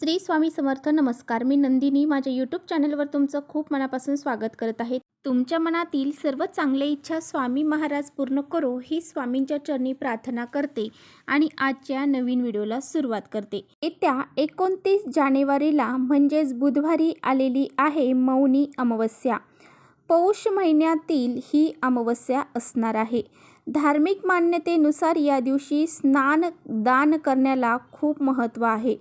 श्री स्वामी समर्थ नमस्कार. मी नंदिनी. माझ्या यूट्यूब चॅनलवर तुमचं खूप मनापासून स्वागत करत आहे. तुमच्या मनातील सर्व चांगल्या इच्छा स्वामी महाराज पूर्ण करो ही स्वामींच्या चरणी प्रार्थना करते आणि आजच्या नवीन व्हिडिओला सुरुवात करते. येत्या एकोणतीस जानेवारीला म्हणजेच बुधवारी आलेली आहे मौनी अमावस्या. पौष महिन्यातील ही अमावस्या असणार आहे. धार्मिक मान्यतेनुसार या दिवशी स्नान दान करण्याला खूप महत्त्व आहे.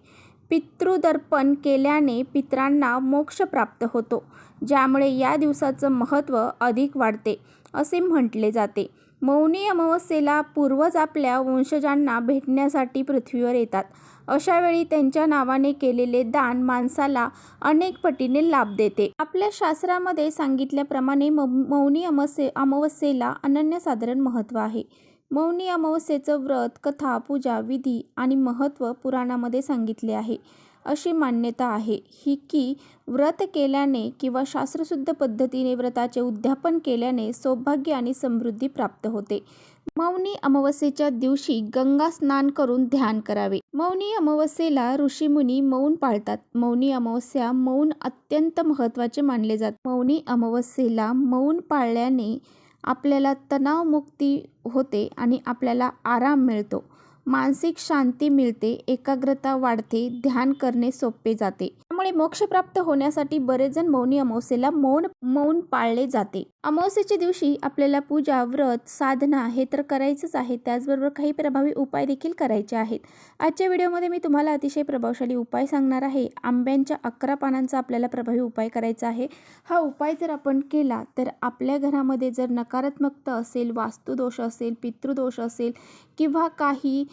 पितृदर्पण केल्याने पितरांना मोक्ष प्राप्त होतो ज्यामुळे या दिवसाचं महत्त्व अधिक वाढते असे म्हटले जाते. मौनी अमावस्येला पूर्वज आपल्या वंशजांना भेटण्यासाठी पृथ्वीवर येतात. अशावेळी त्यांच्या नावाने केलेले दान माणसाला अनेक पटीने लाभ देते. आपल्या शास्त्रामध्ये सांगितल्याप्रमाणे मौनी अमावस्ये अमावस्येला अनन्यसाधारण महत्त्व आहे. मौनी अमावस्येचं व्रत कथा पूजा विधी आणि महत्त्व पुराणामध्ये सांगितले आहे. अशी मान्यता आहे ही की व्रत केल्याने किंवा शास्त्रशुद्ध पद्धतीने व्रताचे उद्यापन केल्याने सौभाग्य आणि समृद्धी प्राप्त होते. मौनी अमावस्येच्या दिवशी गंगा स्नान करून ध्यान करावे. मौनी अमावस्येला ऋषीमुनी मौन पाळतात. मौनी अमावस्या मौन अत्यंत महत्त्वाचे मानले जाते. मौनी अमावस्येला मौन पाळल्याने आपल्याला तणावमुक्ती होते आणि आपल्याला आराम मिळतो. मानसिक शांती मिळते एकाग्रता वाढते ध्यान करणे सोपे जाते. त्यामुळे मोक्ष प्राप्त होण्यासाठी बरेच जण मौनी अमावस्येला मौन मौन पाळले जाते. अमावस्येच्या दिवशी आपल्याला पूजा व्रत साधना हे तर करायचंच आहे. त्याचबरोबर काही प्रभावी उपाय देखील करायचे आहेत. आजच्या व्हिडिओमध्ये मी तुम्हाला अतिशय प्रभावशाली उपाय सांगणार आहे. आंब्यांच्या अकरा पानांचा आपल्याला प्रभावी उपाय करायचा आहे. हा उपाय जर आपण केला तर आपल्या घरामध्ये जर नकारात्मकता असेल वास्तुदोष असेल पितृदोष असेल किंवा काही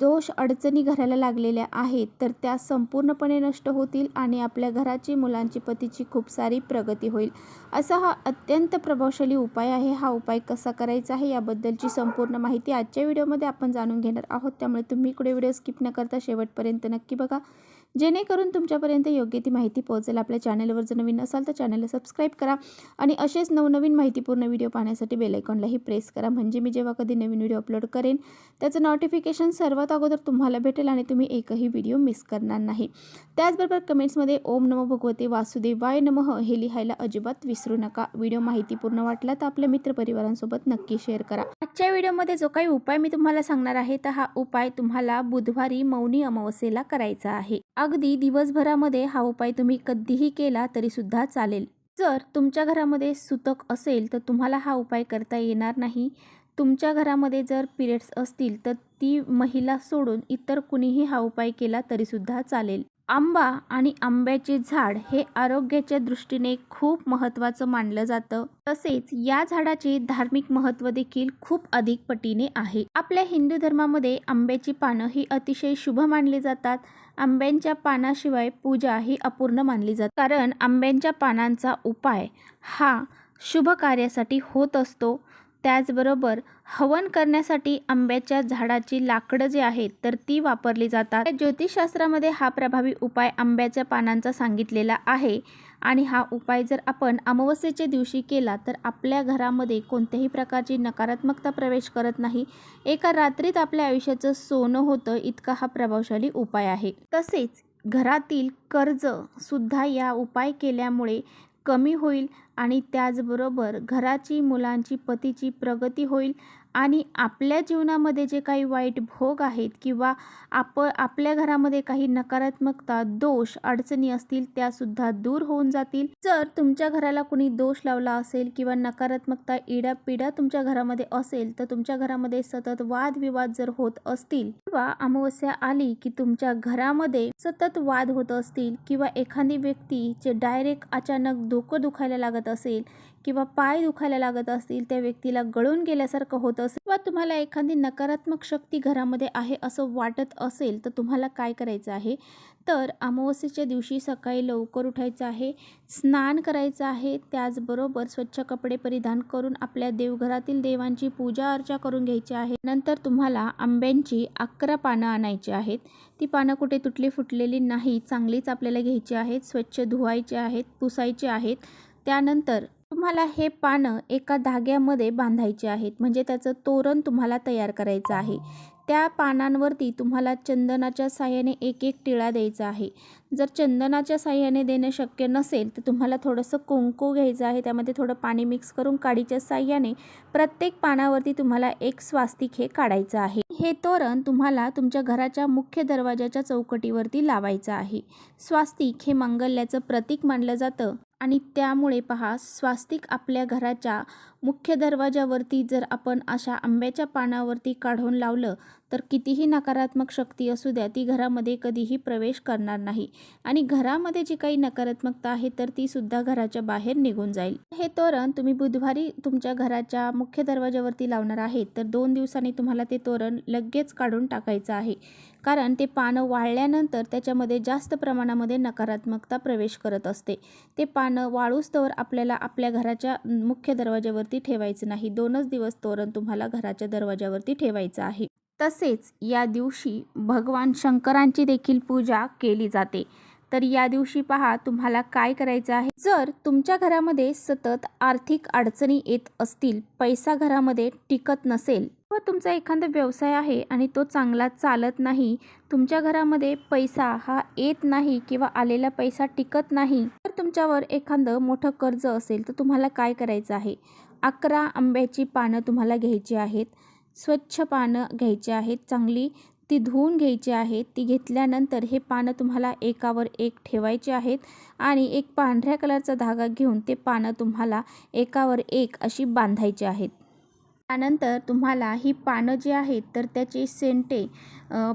दोष अडचणी घराला लागलेल्या आहेत तर त्या संपूर्णपणे नष्ट होतील आणि आपल्या घराची मुलांची पतीची खूप सारी प्रगती होईल. असा हा अत्यंत प्रभावशाली उपाय आहे. हा उपाय कसा करायचा आहे याबद्दलची संपूर्ण माहिती आजच्या व्हिडिओमध्ये आपण जाणून घेणार आहोत. त्यामुळे तुम्ही इकडे व्हिडिओ स्किप न करता शेवटपर्यंत नक्की बघा. जेणेकरून तुमच्यापर्यंत योग्य ती माहिती पोहोचेल. आपल्या चॅनलवर जर नवीन असाल तर चॅनलला सबस्क्राईब करा. आणि असेच नवनवीन माहितीपूर्ण व्हिडिओ पाहण्यासाठी बेलायकॉनलाही प्रेस करा. म्हणजे मी जेव्हा कधी नवीन व्हिडिओ अपलोड करेन त्याचं नोटिफिकेशन सर्वात अगोदर तुम्हाला भेटेल आणि तुम्ही एकही व्हिडिओ मिस करणार नाही. त्याचबरोबर कमेंट्समध्ये ओम नमो भगवते वासुदेवाय नमः हे लिहायला अजिबात विसरू नका. व्हिडिओ माहितीपूर्ण वाटला तर आपल्या मित्रपरिवारांसोबत नक्की शेअर करा. आजच्या व्हिडिओमध्ये जो काही उपाय मी तुम्हाला सांगणार आहे तर हा उपाय तुम्हाला बुधवारी मौनी अमावस्येला करायचा आहे. अगदी दिवसभरामध्ये हा उपाय तुम्ही कधीही केला तरीसुद्धा चालेल. जर तुमच्या घरामध्ये सुतक असेल तर तुम्हाला हा उपाय करता येणार नाही. तुमच्या घरामध्ये जर पिरियड्स असतील तर ती महिला सोडून इतर कुणीही हा उपाय केला तरीसुद्धा चालेल. आंबा आणि आंब्याचे झाड हे आरोग्याच्या दृष्टीने खूप महत्त्वाचं मानलं जातं. तसेच या झाडाचे धार्मिक महत्त्व देखील खूप अधिक पटीने आहे. आपल्या हिंदू धर्मामध्ये आंब्याची पानं ही अतिशय शुभ मानली जातात. आंब्यांच्या पानाशिवाय पूजा ही अपूर्ण मानली जाते. कारण आंब्यांच्या पानांचा उपाय हा शुभ कार्यासाठी होत असतो. त्याचबरोबर हवन करण्यासाठी आंब्याच्या झाडाची लाकडं जे आहेत तर ती वापरली जातात. ज्योतिषशास्त्रामध्ये हा प्रभावी उपाय आंब्याच्या पानांचा सांगितलेला आहे. आणि हा उपाय जर आपण अमावस्येच्या दिवशी केला तर आपल्या घरामध्ये कोणत्याही प्रकारची नकारात्मकता प्रवेश करत नाही. एका रात्रीत आपल्या आयुष्याचं सोनं होतं इतका हा प्रभावशाली उपाय आहे. तसेच घरातील कर्ज सुद्धा या उपाय केल्यामुळे कमी होईल आणि त्याचबरोबर घराची मुलांची पतीची प्रगती होईल. आणि आपल्या जीवनामध्ये जे काही वाईट भोग आहेत किंवा आप आपल्या घरामध्ये काही नकारात्मकता दोष अडचणी असतील त्यासुद्धा दूर होऊन जातील. जर तुमच्या घराला कुणी दोष लावला असेल किंवा नकारात्मकता इडापिडा तुमच्या घरामध्ये असेल तर तुमच्या घरामध्ये सतत वादविवाद जर होत असतील किंवा अमावस्या आली की तुमच्या घरामध्ये सतत वाद होत असतील किंवा एखादी व्यक्ती जे डायरेक्ट अचानक डोकं दुखायला लागत असेल किंवा पाय दुखायला लागत असतील त्या व्यक्तीला गळून गेल्यासारखं होतं असेल किंवा तुम्हाला एखादी नकारात्मक शक्ती घरामध्ये आहे असं वाटत असेल तर तुम्हाला काय करायचं आहे? तर अमावस्येच्या दिवशी सकाळी लवकर उठायचं आहे स्नान करायचं आहे त्याचबरोबर स्वच्छ कपडे परिधान करून आपल्या देवघरातील देवांची पूजा अर्चा करून घ्यायची आहे. नंतर तुम्हाला आंब्यांची अकरा पानं आणायची आहेत. ती पानं कुठे तुटली फुटलेली नाही चांगलीच आपल्याला घ्यायची आहेत स्वच्छ धुवायचे आहेत पुसायचे आहेत. त्यानंतर तुम्हाला हे पानं एका धाग्यामध्ये बांधायचे आहेत. म्हणजे त्याचं तोरण तुम्हाला तयार करायचं आहे. त्या पानांवरती तुम्हाला चंदनाच्या साह्याने एक एक टिळा द्यायचा आहे. जर चंदनाच्या साह्याने देणं शक्य नसेल तर तुम्हाला थोडंसं कुंकू घ्यायचं आहे. त्यामध्ये थोडं पाणी मिक्स करून काडीच्या साह्याने प्रत्येक पानावरती तुम्हाला एक स्वास्तिक हे काढायचं आहे. हे तोरण तुम्हाला तुमच्या घराच्या मुख्य दरवाजाच्या चौकटीवरती लावायचं आहे. स्वास्तिक हे मंगल्याचं प्रतीक मानलं जातं. आणि त्यामुळे पहा स्वास्तिक आपल्या घराच्या मुख्य दरवाजावरती जर आपण अशा आंब्याच्या पानावरती काढून लावलं तर कितीही नकारात्मक शक्ती असू द्या ती घरामध्ये कधीही प्रवेश करणार नाही. आणि घरामध्ये जी काही नकारात्मकता आहे तर ती सुद्धा घराच्या बाहेर निघून जाईल. हे तोरण तुम्ही बुधवारी तुमच्या घराच्या मुख्य दरवाजावरती लावणार आहेत तर दोन दिवसांनी तुम्हाला ते तोरण लगेच काढून टाकायचं आहे. कारण ते पानं वाळल्यानंतर त्याच्यामध्ये जास्त प्रमाणामध्ये नकारात्मकता प्रवेश करत असते. ते पानं वाळूस्तवर आपल्याला आपल्या घराच्या मुख्य दरवाजावरती ठेवायचं नाही. दोनच दिवस तोरण तुम्हाला घराच्या दरवाजावरती ठेवायचं आहे. तसेच या दिवशी भगवान शंकरांची देखील पूजा केली जाते. तर या दिवशी पहा तुम्हाला काय करायचं आहे. जर तुमच्या घरामध्ये सतत आर्थिक अडचणी येत असतील पैसा घरामध्ये टिकत नसेल व तुमचा एखादा व्यवसाय आहे आणि तो चांगला चालत नाही तुमच्या घरामध्ये पैसा हा येत नाही किंवा आलेला पैसा टिकत नाही तर तुमच्यावर एखादं मोठं कर्ज असेल तर तुम्हाला काय करायचं आहे? अकरा आंब्याची पानं तुम्हाला घ्यायची आहेत स्वच्छ पानं घ्यायची आहेत चांगली ती धुवून घ्यायची आहेत ती घेतल्यानंतर हे पानं तुम्हाला एकावर एक ठेवायचे आहेत आणि एक पांढऱ्या कलरचा धागा घेऊन ते पानं तुम्हाला एकावर एक अशी बांधायची आहेत. त्यानंतर तुम्हाला ही पानं जी आहेत तर त्याचे सेंटे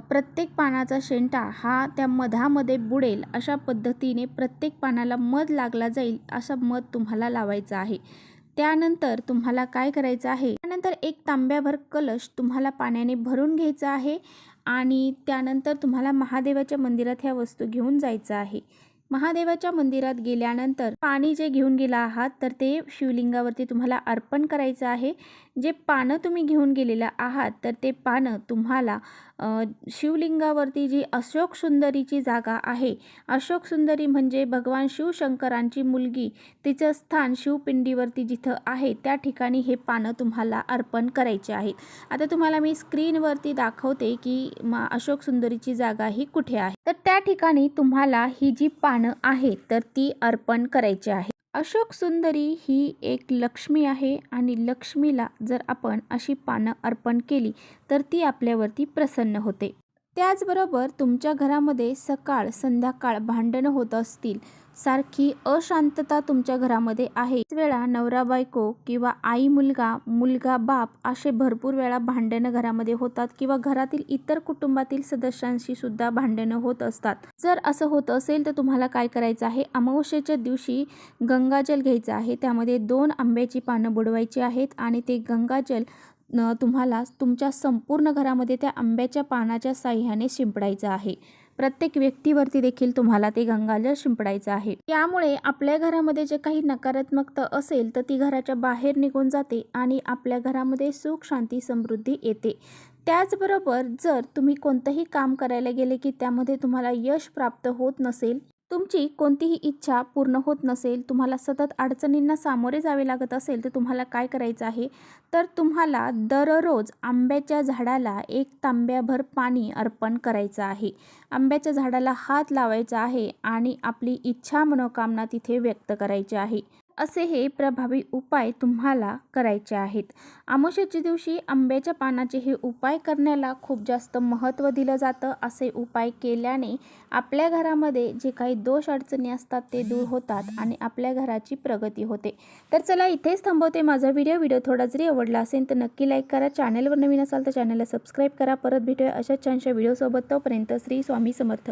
प्रत्येक पानाचा शेंटा हा त्या मधामध्ये बुडेल अशा पद्धतीने प्रत्येक पानाला मध लागला जाईल असा मध तुम्हाला लावायचा आहे. त्यानंतर तुम्हाला काय करायचं आहे? त्यानंतर एक तांब्याभर कलश तुम्हाला पाण्याने भरून घ्यायचा आहे आणि त्यानंतर तुम्हाला महादेवाच्या मंदिरात ह्या वस्तू घेऊन जायचं आहे. महादेवाच्या मंदिरात गेल्यानंतर पाणी जे घेऊन गेला आहात तर ते शिवलिंगावरती तुम्हाला अर्पण करायचं आहे. जे पानं तुम्ही घेऊन गेलेलं आहात तर ते पानं तुम्हाला शिवलिंगावरती जी अशोक सुंदरीची जागा आहे अशोक सुंदरी म्हणजे भगवान शिवशंकरांची मुलगी. तिचं स्थान शिवपिंडीवरती जिथं आहे त्या ठिकाणी हे पानं तुम्हाला अर्पण करायचे आहेत. आता तुम्हाला मी स्क्रीनवरती दाखवते की मा अशोक सुंदरीची जागा ही कुठे आहे. तर त्या ठिकाणी तुम्हाला ही जी पानं आहेत तर ती अर्पण करायची आहे अशोक सुंदरी ही एक लक्ष्मी आहे आणि लक्ष्मीला जर आपण अशी पानं अर्पण केली तर ती आपल्यावरती प्रसन्न होते. त्याचबरोबर तुमच्या घरामध्ये सकाळ संध्याकाळ भांडणं होत असतील सारखी अशांतता तुमच्या घरामध्ये आहे. वेळा नवरा बायको किंवा आई मुलगा मुलगा बाप असे भरपूर वेळा भांडणं घरामध्ये होतात किंवा घरातील इतर कुटुंबातील सदस्यांशी सुद्धा भांडणं होत असतात. जर असं होत असेल तर तुम्हाला काय करायचं आहे? अमावस्येच्या दिवशी गंगाजल घ्यायचं आहे. त्यामध्ये दोन आंब्याची पानं बुडवायची आहेत आणि ते गंगाजल न तुम्हाला तुमच्या संपूर्ण घरामध्ये त्या आंब्याच्या पानाच्या साह्याने शिंपडायचं आहे. प्रत्येक व्यक्तीवरती देखील तुम्हाला ते गंगाजल शिंपडायचं आहे. त्यामुळे आपल्या घरामध्ये जे काही नकारात्मकता असेल तर ती घराच्या बाहेर निघून जाते आणि आपल्या घरामध्ये सुख शांती समृद्धी येते. त्याचबरोबर जर तुम्ही कोणतंही काम करायला गेले की त्यामध्ये तुम्हाला यश प्राप्त होत नसेल तुमची कोणतीही इच्छा पूर्ण होत नसेल तुम्हाला सतत अडचणींना सामोरे जावे लागत असेल तर तुम्हाला काय करायचं आहे? तर तुम्हाला दररोज आंब्याच्या झाडाला एक तांब्याभर पाणी अर्पण करायचं आहे. आंब्याच्या झाडाला हात लावायचा आहे आणि आपली इच्छा मनोकामना तिथे व्यक्त करायची आहे. असे हे प्रभावी उपाय तुम्हाला करायचे आहेत. आमोशाच्या दिवशी आंब्याच्या पानाचे हे उपाय करण्याला खूप जास्त महत्त्व दिलं जातं. असे उपाय केल्याने आपल्या घरामध्ये जे काही दोष अडचणी असतात ते दूर होतात आणि आपल्या घराची प्रगती होते. तर चला इथेच थांबवते माझा व्हिडिओ. व्हिडिओ थोडा जरी आवडला असेल तर नक्की लाईक करा. चॅनलवर नवीन असाल तर चॅनलला सबस्क्राईब करा. परत भेटूया अशाच छानशा व्हिडिओसोबत तोपर्यंत श्री स्वामी समर्थ.